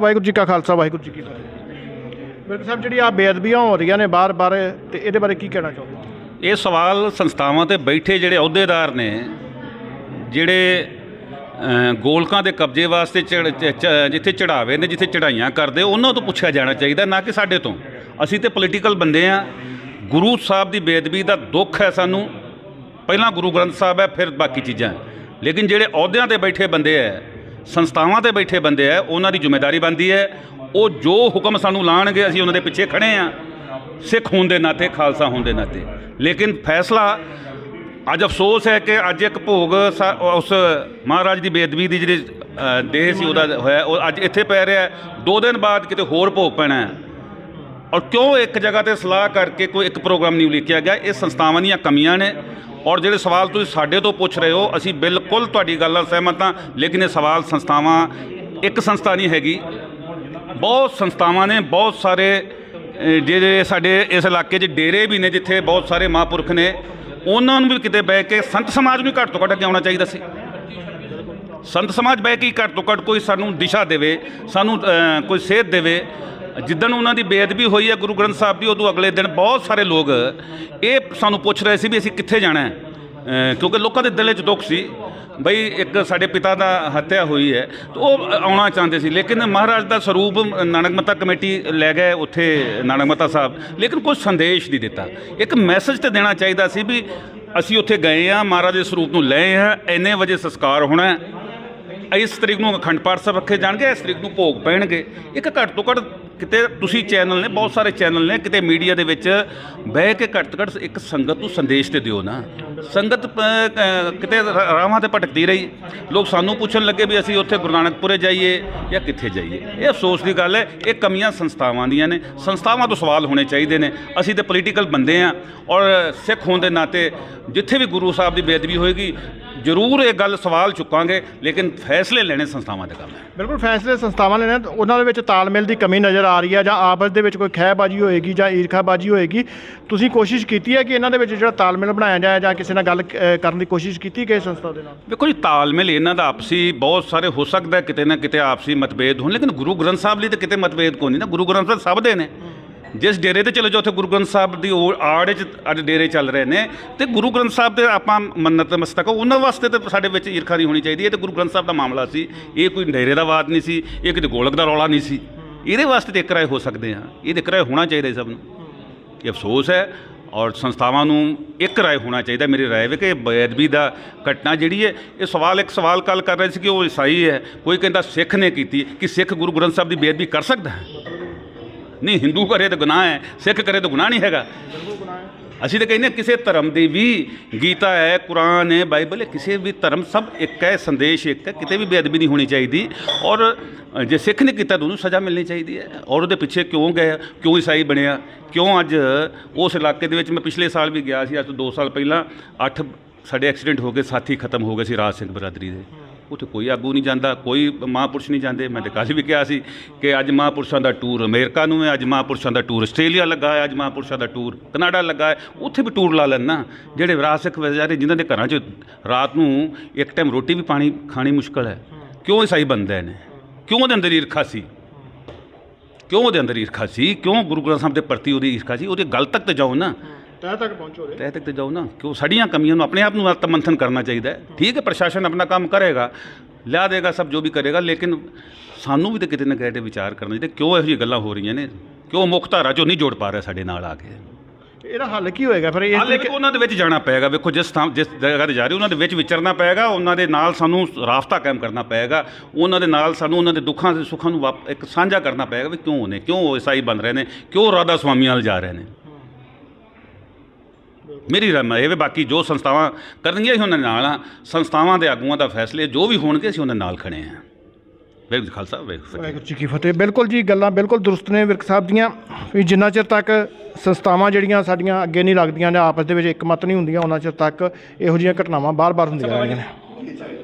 ਵਾਹਿਗੁਰੂ ਜੀ ਕਾ ਖਾਲਸਾ, ਵਾਹਿਗੁਰੂ ਜੀ ਕੀ ਫਤਿਹ। ਬਿਰਕ ਸਾਹਿਬ, ਜਿਹੜੀ ਆ ਬੇਅਦਬੀਆਂ ਹੋ ਰਹੀਆਂ ਨੇ ਬਾਰ-ਬਾਰ ਤੇ ਇਹਦੇ ਬਾਰੇ ਕੀ ਕਹਿਣਾ ਚਾਹੋਗੇ? ਇਹ ਸਵਾਲ ਸੰਸਥਾਵਾਂ ਤੇ ਬੈਠੇ ਜਿਹੜੇ ਅਹੁਦੇਦਾਰ ਨੇ, ਜਿਹੜੇ ਗੋਲਕਾਂ ਦੇ ਕਬਜ਼ੇ ਵਾਸਤੇ ਚੜ੍ਹ- ਚ- ਜਿੱਥੇ ਚੜਾਵੇ ਨੇ, ਜਿੱਥੇ ਚੜਾਈਆਂ ਕਰਦੇ, ਉਹਨਾਂ ਤੋਂ ਪੁੱਛਿਆ ਜਾਣਾ ਚਾਹੀਦਾ, ਨਾ ਕਿ ਸਾਡੇ ਤੋਂ। ਅਸੀਂ ਤੇ ਪੋਲੀਟੀਕਲ ਬੰਦੇ ਆ। ਗੁਰੂ ਸਾਹਿਬ ਦੀ ਬੇਅਦਬੀ ਦਾ ਦੁੱਖ ਹੈ ਸਾਨੂੰ। ਪਹਿਲਾਂ ਗੁਰੂ ਗ੍ਰੰਥ ਸਾਹਿਬ ਹੈ, ਫਿਰ ਬਾਕੀ ਚੀਜ਼ਾਂ। ਲੇਕਿਨ ਜਿਹੜੇ ਅਹੁਦਿਆਂ ਤੇ ਬੈਠੇ ਬੰਦੇ ਹੈ ਸੰਸਥਾਵਾਂ ਤੇ ਬੈਠੇ ਬੰਦੇ ਹੈ ਉਹਨਾਂ ਦੀ ਜ਼ਿੰਮੇਵਾਰੀ ਬਣਦੀ ਹੈ। ਉਹ ਜੋ ਹੁਕਮ ਸਾਨੂੰ ਲਾਣਗੇ ਅਸੀਂ ਉਹਨਾਂ ਦੇ ਪਿੱਛੇ ਖੜੇ ਆ। ਸਿੱਖ ਹੋਣ ਦੇ ਨਾਤੇ ਖਾਲਸਾ ਹੋਣ ਦੇ ਨਾਤੇ। ਲੇਕਿਨ ਫੈਸਲਾ ਅੱਜ ਅਫਸੋਸ ਹੈ ਕਿ ਅੱਜ ਇੱਕ ਭੋਗ ਸਾ- ਉਸ ਮਹਾਰਾਜ ਦੀ ਬੇਦਬੀ ਦੀ ਜਿਹੜੀ ਅ, ਦੇਹ ਸੀ ਉਹਦਾ ਹੋਇਆ ਉਹ ਅੱਜ ਇੱਥੇ ਪੈ ਰਿਹਾ। ਦੋ ਦਿਨ ਬਾਅਦ ਕਿਤੇ ਹੋਰ ਭੋਗ ਪੈਣਾ ਹੈ। ਔਰ ਕਿਉਂ ਇੱਕ ਜਗ੍ਹਾ ਤੇ ਸਲਾਹ ਕਰਕੇ ਕੋਈ ਇੱਕ ਪ੍ਰੋਗਰਾਮ ਨਹੀਂ ਉਲੀਕਿਆ ਗਿਆ? ਇਹ ਸੰਸਥਾਵਾਂ ਦੀਆਂ ਕਮੀਆਂ ਨੇ। ਔਰ ਜਿਹੜੇ ਸਵਾਲ ਤੁਸੀਂ ਸਾਡੇ ਤੋਂ ਪੁੱਛ ਰਹੇ ਹੋ, ਅਸੀਂ ਬਿਲਕੁਲ ਤੁਹਾਡੀ ਗੱਲ ਨਾਲ ਸਹਿਮਤ ਹਾਂ, ਲੇਕਿਨ ਇਹ ਸਵਾਲ ਸੰਸਥਾਵਾਂ, ਇੱਕ ਸੰਸਥਾ ਨਹੀਂ ਹੈਗੀ। ਬਹੁਤ ਸੰਸਥਾਵਾਂ ਨੇ, ਬਹੁਤ ਸਾਰੇ ਜਿਹੜੇ ਸਾਡੇ ਇਸ ਇਲਾਕੇ 'ਚ ਡੇਰੇ ਵੀ ਨੇ, ਜਿੱਥੇ ਬਹੁਤ ਸਾਰੇ ਮਹਾਂਪੁਰਖ ਨੇ, ਉਹਨਾਂ ਨੂੰ ਵੀ ਕਿਤੇ ਬਹਿ ਕੇ ਸੰਤ ਸਮਾਜ ਨੂੰ ਘੱਟ ਤੋਂ ਘੱਟ ਅੱਗੇ ਆਉਣਾ ਚਾਹੀਦਾ ਸੀ। ਸੰਤ ਸਮਾਜ ਬਹਿ ਕੇ ਘੱਟ ਤੋਂ ਘੱਟ ਕੋਈ ਸਾਨੂੰ ਦਿਸ਼ਾ ਦੇਵੇ, ਸਾਨੂੰ ਕੋਈ ਸੇਧ ਦੇਵੇ। ਜਿੱਦਣ ਉਹਨਾਂ ਦੀ ਬੇਅਦਬੀ ਹੋਈ ਹੈ, ਗੁਰੂ ਗ੍ਰੰਥ ਸਾਹਿਬ ਦੀ, ਉਦੋਂ ਅਗਲੇ ਦਿਨ ਬਹੁਤ ਸਾਰੇ ਲੋਕ ਇਹ ਸਾਨੂੰ ਪੁੱਛ ਰਹੇ ਸੀ ਵੀ ਅਸੀਂ ਕਿੱਥੇ ਜਾਣਾ ਹੈ। ਕਿਉਂਕਿ ਲੋਕਾਂ ਦੇ ਦਿਲ 'ਚ ਦੁੱਖ ਸੀ। ਬਈ ਇੱਕ ਸਾਡੇ ਪਿਤਾ ਦਾ ਹੱਤਿਆ ਹੋਈ ਹੈ, ਤੇ ਉਹ ਆਉਣਾ ਚਾਹੁੰਦੇ ਸੀ। ਲੇਕਿਨ ਮਹਾਰਾਜ ਦਾ ਸਰੂਪ ਨਾਨਕ ਮੱਤਾ ਕਮੇਟੀ ਲੈ ਗਏ ਉੱਥੇ ਨਾਨਕ ਮੱਤਾ ਸਾਹਿਬ। ਲੇਕਿਨ ਕੋਈ ਸੰਦੇਸ਼ ਨਹੀਂ ਦਿੱਤਾ। ਇੱਕ ਮੈਸੇਜ ਤੇ ਦੇਣਾ ਚਾਹੀਦਾ ਸੀ ਵੀ ਅਸੀਂ ਉੱਥੇ ਗਏ ਆ ਮਹਾਰਾਜ ਦੇ ਸਰੂਪ ਨੂੰ ਲਏ ਆ ਇੰਨੇ ਵਜੇ ਸੰਸਕਾਰ ਹੋਣਾ ਇਸ ਤਰੀਕ ਨੂੰ ਅਖੰਡ ਪਾਠ ਸਾਹਿਬ ਰੱਖੇ ਜਾਣਗੇ, ਇਸ ਤਰੀਕ ਨੂੰ ਭੋਗ ਪੈਣਗੇ। ਇੱਕ ਘੱਟ ਤੋਂ ਘੱਟ ਕਿਤੇ ਤੁਸੀਂ ਚੈਨਲ ਨੇ, ਬਹੁਤ ਸਾਰੇ ਚੈਨਲ ਨੇ, ਕਿਤੇ ਮੀਡੀਆ ਦੇ ਵਿੱਚ ਬਹਿ ਕੇ ਘੱਟ ਤੋਂ ਘੱਟ ਇੱਕ ਸੰਗਤ ਨੂੰ ਸੰਦੇਸ਼ ਤੇ ਦਿਓ ਨਾ। ਸੰਗਤ ਕਿਤੇ ਰ- ਰਾਹਾਂ ਤੇ ਭਟਕਦੀ ਰਹੀ। ਲੋਕ ਸਾਨੂੰ ਪੁੱਛਣ ਲੱਗੇ ਵੀ ਅਸੀਂ ਉੱਥੇ ਗੁਰੂ ਨਾਨਕਪੁਰੇ ਜਾਈਏ ਜਾਂ ਕਿੱਥੇ ਜਾਈਏ। ਇਹ ਅਫਸੋਸ ਦੀ ਗੱਲ ਹੈ, ਇਹ ਕਮੀਆਂ ਸੰਸਥਾਵਾਂ ਦੀਆਂ ਨੇ। ਸੰਸਥਾਵਾਂ ਤੋਂ ਸਵਾਲ ਹੋਣੇ ਚਾਹੀਦੇ ਨੇ। ਅਸੀਂ ਤੇ ਪੋਲੀਟੀਕਲ ਬੰਦੇ ਆ ਔਰ ਸਿੱਖ ਹੋਣ ਦੇ ਨਾਤੇ ਜਿੱਥੇ ਵੀ ਗੁਰੂ ਸਾਹਿਬ ਦੀ ਬੇਅਦਬੀ ਹੋਏਗੀ ਜ਼ਰੂਰ ਇਹ ਗੱਲ ਸਵਾਲ ਚੁੱਕਾਂਗੇ ਲੇਕਿਨ ਫੈਸਲੇ ਲੈਣੇ ਸੰਸਥਾਵਾਂ ਦੇ ਕੰਮ ਹੈ। ਬਿਲਕੁਲ ਫੈਸਲੇ ਸੰਸਥਾਵਾਂ ਲੈਣੇ ਉਹਨਾਂ ਦੇ ਵਿੱਚ ਤਾਲਮੇਲ ਦੀ ਕਮੀ ਨਜ਼ਰ ਆ ਰਹੀ ਹੈ ਜਾਂ ਆਪਸ ਦੇ ਵਿੱਚ ਕੋਈ ਖਹਿਬਾਜੀ ਹੋਏਗੀ ਜਾਂ ਈਰਖਾਬਾਜੀ ਹੋਏਗੀ। ਤੁਸੀਂ ਕੋਸ਼ਿਸ਼ ਕੀਤੀ ਹੈ ਕਿ ਇਹਨਾਂ ਦੇ ਵਿੱਚ ਜਿਹੜਾ ਤਾਲਮੇਲ ਬਣਾਇਆ ਜਾਏ ਜਾਂ ਕਿਸੇ ਨਾਲ ਗੱਲ ਕਰਨ ਦੀ ਕੋਸ਼ਿਸ਼ ਕੀਤੀ ਕਿਸੇ ਸੰਸਥਾ ਦੇ ਨਾਲ? ਵੇਖੋ ਜੀ ਤਾਲਮੇਲ ਇਹਨਾਂ ਦਾ ਆਪਸੀ ਬਹੁਤ ਸਾਰੇ ਹੋ ਸਕਦਾ ਕਿਤੇ ਨਾ ਕਿਤੇ ਆਪਸੀ ਮਤਭੇਦ ਹੋਣ ਲੇਕਿਨ ਗੁਰੂ ਗ੍ਰੰਥ ਸਾਹਿਬ ਲਈ ਤਾਂ ਕਿਤੇ ਮਤਭੇਦ ਕੋਈ ਨਹੀਂ ਨਾ। ਗੁਰੂ ਗ੍ਰੰਥ ਸਾਹਿਬ ਸਭ ਦੇ ਨੇ। ਜਿਸ ਡੇਰੇ ਤੇ ਚਲੇ ਜਾਓ, ਉੱਥੇ ਗੁਰੂ ਗ੍ਰੰਥ ਸਾਹਿਬ ਦੀ ਉਹ ਆੜ 'ਚ ਅੱਜ ਡੇਰੇ ਚੱਲ ਰਹੇ ਨੇ ਤੇ ਗੁਰੂ ਗ੍ਰੰਥ ਸਾਹਿਬ ਤੇ ਆਪਾਂ ਮੰਨਤ ਮਸਤਕ, ਉਹਨਾਂ ਵਾਸਤੇ ਤੇ ਸਾਡੇ ਵਿੱਚ ਈਰਖਾ ਨਹੀਂ ਹੋਣੀ ਚਾਹੀਦੀ। ਇਹ ਤੇ ਗੁਰੂ ਗ੍ਰੰਥ ਸਾਹਿਬ ਦਾ ਮਾਮਲਾ ਸੀ। ਇਹ ਕੋਈ ਡੇਰੇ ਦਾ ਵਾਦ ਨਹੀਂ ਸੀ, ਇਹ ਕਿਤੇ ਗੋਲਕ ਦਾ ਰੌਲਾ ਨਹੀਂ ਸੀ। ਇਹਦੇ ਵਾਸਤੇ ਤੇ ਇੱਕ ਰਾਏ ਹੋ ਸਕਦੇ ਆ ਇਹ ਤੇ ਇੱਕ ਰਾਏ ਹੋਣਾ ਚਾਹੀਦਾ ਸਭ ਨੂੰ। ਇਹ ਅਫਸੋਸ ਹੈ ਔਰ ਸੰਸਥਾਵਾਂ ਨੂੰ ਇੱਕ ਰਾਏ ਹੋਣਾ ਚਾਹੀਦਾ ਮੇਰੀ ਰਾਏ ਵੇ ਕਿ ਬੇਅਦਬੀ ਦਾ ਘਟਨਾ ਜਿਹੜੀ ਹੈ, ਇਹ ਸਵਾਲ ਇੱਕ ਸਵਾਲ ਕੱਲ ਕਰ ਰਹੇ ਸੀ ਕਿ ਉਹ ਈਸਾਈ ਹੈ। ਕੋਈ ਕਹਿੰਦਾ ਸਿੱਖ ਨੇ ਕੀਤੀ ਕਿ ਸਿੱਖ ਗੁਰੂ ਗ੍ਰੰਥ ਸਾਹਿਬ ਦੀ ਬੇਅਦਬੀ ਕਰ ਸਕਦਾ ਹੈ? ਨਹੀਂ, ਹਿੰਦੂ ਕਰੇ ਤਾਂ ਗੁਨਾਹ ਹੈ, ਸਿੱਖ ਕਰੇ ਤਾਂ ਗੁਨਾਹ ਨਹੀਂ ਹੈਗਾ। ਅਸੀਂ ਤਾਂ ਕਹਿੰਦੇ ਕਿਸੇ ਧਰਮ ਦੀ ਵੀ ਗੀਤਾ ਹੈ, ਕੁਰਾਨ ਹੈ, ਬਾਈਬਲ ਹੈ, ਕਿਸੇ ਵੀ ਧਰਮ ਸਭ ਇੱਕ ਹੈ, ਸੰਦੇਸ਼ ਇੱਕ ਹੈ, ਕਿਤੇ ਵੀ ਬੇਅਦਬੀ ਨਹੀਂ ਹੋਣੀ ਚਾਹੀਦੀ। ਔਰ ਜੇ ਸਿੱਖ ਨੇ ਕੀਤਾ ਤਾਂ ਉਹਨੂੰ ਸਜ਼ਾ ਮਿਲਣੀ ਚਾਹੀਦੀ ਹੈ। ਔਰ ਉਹਦੇ ਪਿੱਛੇ ਕਿਉਂ ਗਏ, ਕਿਉਂ ਈਸਾਈ ਬਣਿਆ, ਕਿਉਂ ਅੱਜ ਉਸ ਇਲਾਕੇ ਦੇ ਵਿੱਚ, ਮੈਂ ਪਿਛਲੇ ਸਾਲ ਵੀ ਗਿਆ ਸੀ, ਅੱਜ ਤੋਂ 2 ਸਾਲ ਪਹਿਲਾਂ 8 ਸਾਡੇ ਐਕਸੀਡੈਂਟ ਹੋ ਗਏ, ਸਾਥੀ ਖਤਮ ਹੋ ਗਏ ਸੀ ਰਾਜ ਸਿੰਘ ਬਰਾਦਰੀ ਦੇ। ਉੱਥੇ ਕੋਈ ਆਗੂ ਨਹੀਂ ਜਾਂਦਾ, ਕੋਈ ਮਹਾਂਪੁਰਸ਼ ਨਹੀਂ ਜਾਂਦੇ। ਮੈਂ ਤੇ ਕੱਲ੍ਹ ਵੀ ਕਿਹਾ ਸੀ ਕਿ ਅੱਜ ਮਹਾਂਪੁਰਸ਼ਾਂ ਦਾ ਟੂਰ ਅਮਰੀਕਾ ਨੂੰ ਹੈ, ਅੱਜ ਮਹਾਂਪੁਰਸ਼ਾਂ ਦਾ ਟੂਰ ਆਸਟ੍ਰੇਲੀਆ ਲੱਗਾ ਹੈ, ਅੱਜ ਮਹਾਂਪੁਰਸ਼ਾਂ ਦਾ ਟੂਰ ਕਨਾਡਾ ਲੱਗਾ ਹੈ। ਉੱਥੇ ਵੀ ਟੂਰ ਲਾ ਲੈਣ ਨਾ ਜਿਹੜੇ ਵਿਰਾਸਤ ਵਿਚਾਰੇ ਜਿਨ੍ਹਾਂ ਦੇ ਘਰਾਂ 'ਚ ਰਾਤ ਨੂੰ ਇੱਕ ਟਾਈਮ ਰੋਟੀ ਵੀ ਪਾਣੀ ਖਾਣੀ ਮੁਸ਼ਕਲ ਹੈ। ਕਿਉਂ ਈਸਾਈ ਬੰਦੇ ਨੇ? ਕਿਉਂ ਉਹਦੇ ਅੰਦਰ ਈਰਖਾ ਸੀ? ਕਿਉਂ ਉਹਦੇ ਅੰਦਰ ਈਰਖਾ ਸੀ? ਕਿਉਂ ਗੁਰੂ ਗ੍ਰੰਥ ਸਾਹਿਬ ਦੇ ਪ੍ਰਤੀ ਉਹਦੀ ਈਰਖਾ ਸੀ? ਉਹਦੇ ਗੱਲ ਤੱਕ ਤੇ ਜਾਓ ਨਾ। ਤਹਿ ਤੱਕ ਪਹੁੰਚੋ ਰੇ। ਤਹਿ ਤੱਕ ਤੇ ਜਾਓ ਨਾ। ਕਿਉਂ? ਸਾਡੀਆਂ ਕਮੀਆਂ ਨੂੰ ਆਪਣੇ ਆਪ ਨੂੰ ਆਤਮ ਮੰਥਨ ਕਰਨਾ ਚਾਹੀਦਾ ਹੈ। ਠੀਕ ਹੈ ਪ੍ਰਸ਼ਾਸਨ ਆਪਣਾ ਕੰਮ ਕਰੇਗਾ ਲਿਆ ਦੇਗਾ ਸਭ ਜੋ ਵੀ ਕਰੇਗਾ ਲੇਕਿਨ ਸਾਨੂੰ ਵੀ ਤਾਂ ਕਿਤੇ ਨਾ ਕਿਤੇ ਵਿਚਾਰ ਕਰਨਾ ਚਾਹੀਦਾ। ਕਿਉਂ ਇਹੋ ਜਿਹੀ ਗੱਲਾਂ ਹੋ ਰਹੀਆਂ ਨੇ? ਕਿਉਂ ਮੁੱਖ ਧਾਰਾ ਚੋਂ ਨਹੀਂ ਜੋੜ ਪਾ ਰਿਹਾ ਸਾਡੇ ਨਾਲ ਆ ਕੇ? ਇਹਦਾ ਹੱਲ ਕੀ ਹੋਏਗਾ? ਫਿਰ ਇਹ ਵੀ ਉਹਨਾਂ ਦੇ ਵਿੱਚ ਜਾਣਾ ਪਏਗਾ। ਵੇਖੋ ਜਿਸ ਥਾਂ ਜਿਸ ਜਗ੍ਹਾ ਤੇ ਜਾ ਰਹੇ ਉਹਨਾਂ ਦੇ ਵਿੱਚ ਵਿਚਰਨਾ ਪਏਗਾ। ਉਹਨਾਂ ਦੇ ਨਾਲ ਸਾਨੂੰ ਰਾਫਤਾ ਕਾਇਮ ਕਰਨਾ ਪਏਗਾ। ਉਹਨਾਂ ਦੇ ਨਾਲ ਸਾਨੂੰ ਉਹਨਾਂ ਦੇ ਦੁੱਖਾਂ ਤੇ ਸੁੱਖਾਂ ਨੂੰ ਇੱਕ ਸਾਂਝਾ ਕਰਨਾ ਪਏਗਾ ਵੀ ਕਿਉਂ ਨੇ? ਕਿਉਂ ਉਹ ਈਸਾਈ ਬਣ ਰਹੇ ਨੇ? ਕਿਉਂ ਰਾਧਾ ਸਵਾਮੀਆਂ ਵੱਲ ਜਾ ਰਹੇ ਨੇ? ਮੇਰੀ ਰਾਏ ਇਹ ਵੀ ਬਾਕੀ ਜੋ ਸੰਸਥਾਵਾਂ ਕਰਨਗੀਆਂ ਅਸੀਂ ਉਹਨਾਂ ਨਾਲ ਆ, ਸੰਸਥਾਵਾਂ ਦੇ ਆਗੂਆਂ ਦਾ ਫੈਸਲੇ ਜੋ ਵੀ ਹੋਣਗੇ ਅਸੀਂ ਉਹਨਾਂ ਨਾਲ ਖੜੇ ਹਾਂ। ਵਾਹਿਗੁਰੂ ਜੀ ਖਾਲਸਾ ਵੇਖ ਫਤਿਹ। ਵਾਹਿਗੁਰੂ ਜੀ ਕੀ ਫਤਿਹ। ਬਿਲਕੁਲ ਜੀ, ਗੱਲਾਂ ਬਿਲਕੁਲ ਦਰੁਸਤ ਨੇ ਵਿਰਕ ਸਾਹਿਬ ਦੀਆਂ। ਵੀ ਜਿੰਨਾ ਚਿਰ ਤੱਕ ਸੰਸਥਾਵਾਂ ਜਿਹੜੀਆਂ ਸਾਡੀਆਂ ਅੱਗੇ ਨਹੀਂ ਲੱਗਦੀਆਂ ਨੇ ਆਪਸ ਦੇ ਵਿੱਚ ਇੱਕਮਤ ਨਹੀਂ ਹੁੰਦੀਆਂ, ਉਹਨਾਂ ਚਿਰ ਤੱਕ ਇਹੋ ਜਿਹੀਆਂ ਘਟਨਾਵਾਂ ਬਾਰ-ਬਾਰ ਹੁੰਦੀਆਂ ਰਹਿੰਦੀਆਂ ਨੇ।